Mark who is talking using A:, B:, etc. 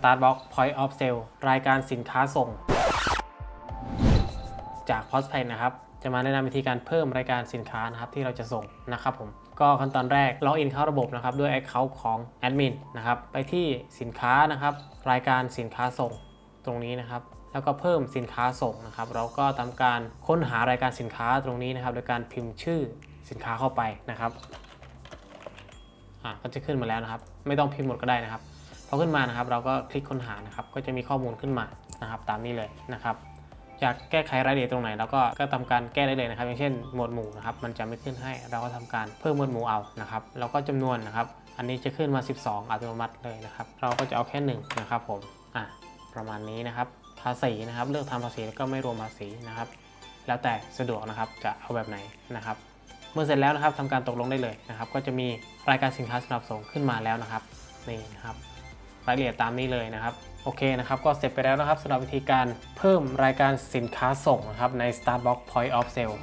A: Startbox Point of Sale รายการสินค้าส่ง จาก p o s t p a y นะครับ จะมาแนะนำวิธีการเพิ่มรายการสินค้านะครับที่เราจะส่งนะครับผม ก็ขั้นตอนแรกล็อกอินเข้าระบบนะครับด้วย Account ของแอดมินนะครับไปที่สินค้านะครับ รายการสินค้าส่งตรงนี้นะครับแล้วก็เพิ่มสินค้าส่งนะครับ เราก็ทำการค้นหารายการสินค้าตรงนี้นะครับ โดยการพิมพ์ชื่อสินค้าเข้าไปนะครับอะก็จะขึ้นมาแล้วนะครับ ไม่ต้องพิมพ์หมดก็ได้นะครับ พอขึ้นมานะครับ เราก็คลิกค้นหานะครับ ก็จะมีข้อมูลขึ้นมานะครับ ตามนี้เลยนะครับอยากแก้ไขรายละเอียดตรงไหนเราก็ก็ทำการแก้ได้เลยนะครับ อย่างเช่นหมวดหมู่นะครับมันจะไม่ขึ้นให้เราก็ทำการเพิ่มหมวดหมู่เอานะครับแล้วก็จำนวนนะครับ อันนี้จะขึ้นมา 12 อัตโนมัติเลยนะครับ เราก็จะเอาแค่1นะครับผมอะประมาณนี้นะครับภาษีนะครับเลือกทำภาษีแล้วก็ไม่รวมภาษีนะครับ แล้วแต่สะดวกนะครับจะเอาแบบไหนนะครับ เมื่อเสร็จแล้วนะครับทำการตกลงได้เลยนะครับ ก็จะมีรายการสินค้าสำหรับส่งขึ้นมาแล้วนะครับนี่นะครับ รายละเอียดตามนี้เลยนะครับโอเคนะครับก็เสร็จไปแล้วนะครับสำหรับวิธีการเพิ่มรายการสินค้าส่งนะครับใน starbucks Point of Sale